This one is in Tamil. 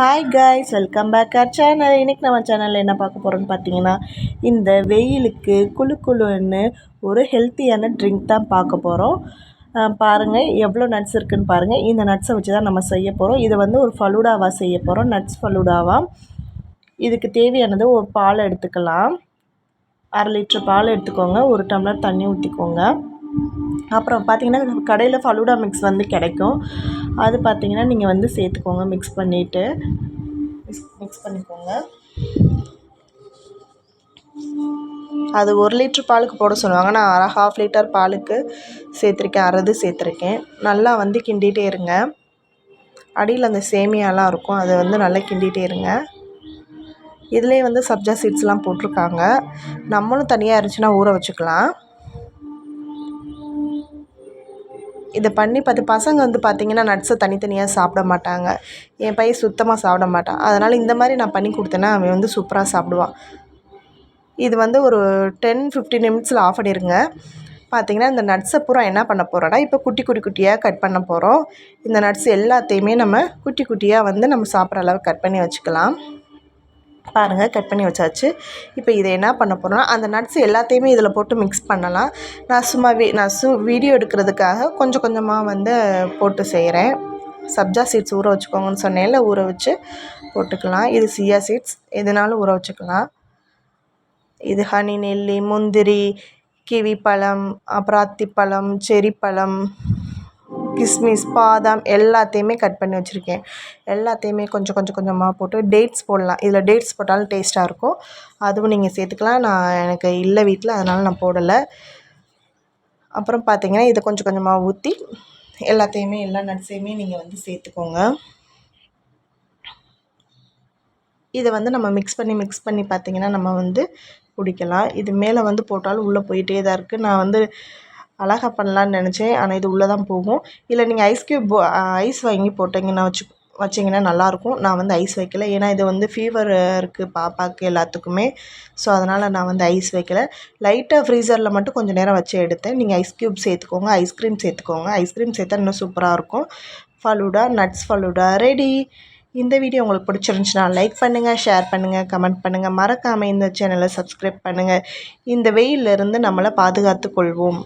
Hi guys welcome back our channel இன்றைக்கி நம்ம சேனலில் என்ன பார்க்க போகிறோன்னு பார்த்தீங்கன்னா இந்த வெயிலுக்கு குளு குளுன்னு ஒரு ஹெல்த்தியான ட்ரிங்க் தான் பார்க்க போகிறோம் பாருங்கள் எவ்வளோ நட்ஸ் இருக்குதுன்னு பாருங்கள் இந்த நட்ஸை வச்சு தான் நம்ம செய்ய போகிறோம் இதை வந்து ஒரு ஃபலூடாவாக செய்ய போகிறோம் நட்ஸ் ஃபலூடாவாக இதுக்கு தேவையானது ஒரு பால் எடுத்துக்கலாம். அரை லிட்ரு பால் எடுத்துக்கோங்க. ஒரு டம்ளர் தண்ணி ஊற்றிக்கோங்க அப்புறம் பார்த்திங்கன்னா கடையில் ஃபலூடா மிக்ஸ் வந்து கிடைக்கும். அது பார்த்திங்கன்னா நீங்கள் வந்து சேர்த்துக்கோங்க மிக்ஸ் பண்ணிவிட்டு மிக்ஸ் மிக்ஸ் பண்ணிக்கோங்க. அது ஒரு லிட்டர் பாலுக்கு போட சொல்லுவாங்க. நான் அரை ஹாஃப் லிட்டர் பாலுக்கு சேர்த்துருக்கேன் அரைது சேர்த்துருக்கேன். நல்லா வந்து கிண்டிகிட்டே இருங்க. அடியில் அந்த சேமியாலாம் இருக்கும். அதை வந்து நல்லா கிண்டிகிட்டே இருங்க. இதுலேயே வந்து சப்ஜா சீட்ஸ்லாம் போட்டிருக்காங்க. நம்மளும் தனியாக இருந்துச்சுன்னா ஊற வச்சுக்கலாம். இதை பண்ணி பார்த்து பசங்க வந்து பார்த்திங்கன்னா நட்ஸை தனித்தனியாக சாப்பிட மாட்டாங்க. என் பையன் சுத்தமாக சாப்பிட மாட்டான். அதனால் இந்த மாதிரி நான் பண்ணி கொடுத்தேன்னா அவன் வந்து சூப்பராக சாப்பிடுவான். இது வந்து ஒரு டென் ஃபிஃப்டீன் மினிட்ஸில் ஆஃப் பண்ணிடுங்க பார்த்திங்கன்னா இந்த நட்ஸை பூரா என்ன பண்ண போகிறோன்னா இப்போ குட்டி குட்டி குட்டியாக கட் பண்ண போகிறோம் இந்த நட்ஸ் எல்லாத்தையுமே நம்ம குட்டி குட்டியாக வந்து நம்ம சாப்பிட்ற அளவுக்கு கட் பண்ணி வச்சுக்கலாம். பாருங்கள் கட் பண்ணி வச்சாச்சு. இப்போ இதை என்ன பண்ண போகிறோன்னா அந்த நட்ஸ் எல்லாத்தையுமே இதில் போட்டு மிக்ஸ் பண்ணலாம். நான் சும்மா வீ நான் சு வீடியோ எடுக்கிறதுக்காக கொஞ்சம் கொஞ்சமாக வந்து போட்டு செய்கிறேன் சப்ஜா சீட்ஸ் ஊற வச்சுக்கோங்கன்னு சொன்னேன்ல ஊற வச்சு போட்டுக்கலாம். இது சியா சீட்ஸ் எதுனாலும் ஊற வச்சுக்கலாம். இது ஹனி நெல்லி முந்திரி கிவி பழம் அப்புறம் அத்திப்பழம் செரி பழம் கிஸ்மிஸ் பாதாம் எல்லாத்தையுமே கட் பண்ணி வச்சுருக்கேன். எல்லாத்தையுமே கொஞ்சம் கொஞ்சம் கொஞ்சமாக போட்டு டேட்ஸ் போடலாம். இதில் டேட்ஸ் போட்டாலும் டேஸ்ட்டாக இருக்கும். அதுவும் நீங்கள் சேர்த்துக்கலாம். நான் எனக்கு இல்லை வீட்டில் அதனால் நான் போடலை. அப்புறம் பார்த்திங்கன்னா இதை கொஞ்சம் கொஞ்சமாக ஊற்றி எல்லாத்தையுமே எல்லா நட்ஸையுமே நீங்கள் வந்து சேர்த்துக்கோங்க. இதை வந்து நம்ம மிக்ஸ் பண்ணி மிக்ஸ் பண்ணி பார்த்திங்கன்னா நம்ம வந்து குடிக்கலாம். இது மேலே வந்து போட்டாலும் உள்ளே போயிட்டே தான் இருக்குது நான் வந்து அழகாக பண்ணலான்னு நினச்சேன். ஆனால் இது உள்ளே தான் போகும். இல்லை நீங்கள் ஐஸ் க்யூப் ஐஸ் வாங்கி போட்டிங்கன்னா வச்சு வச்சிங்கன்னா நல்லாயிருக்கும். நான் வந்து ஐஸ் வைக்கல. ஏன்னா இது வந்து ஃபீவர் இருக்குது பாப்பாவுக்கு எல்லாத்துக்குமே. ஸோ அதனால் நான் வந்து ஐஸ் வைக்கல. லைட்டாக ஃப்ரீசரில் மட்டும் கொஞ்சம் நேரம் வச்சு எடுத்தேன். நீங்கள் ஐஸ் க்யூப் சேர்த்துக்கோங்க. ஐஸ்கிரீம் சேர்த்துக்கோங்க. ஐஸ்கிரீம் சேர்த்தா இன்னும் சூப்பராக இருக்கும். ஃபலூடா நட்ஸ் ஃபலூடா ரெடி இந்த வீடியோ உங்களுக்கு பிடிச்சிருந்துச்சுன்னா லைக் பண்ணுங்கள் ஷேர் பண்ணுங்கள் கமெண்ட் பண்ணுங்கள் மறக்காமல் இந்த சேனலை சப்ஸ்கிரைப் பண்ணுங்கள் இந்த வெயிலிருந்து நம்மளை பாதுகாத்து கொள்வோம்.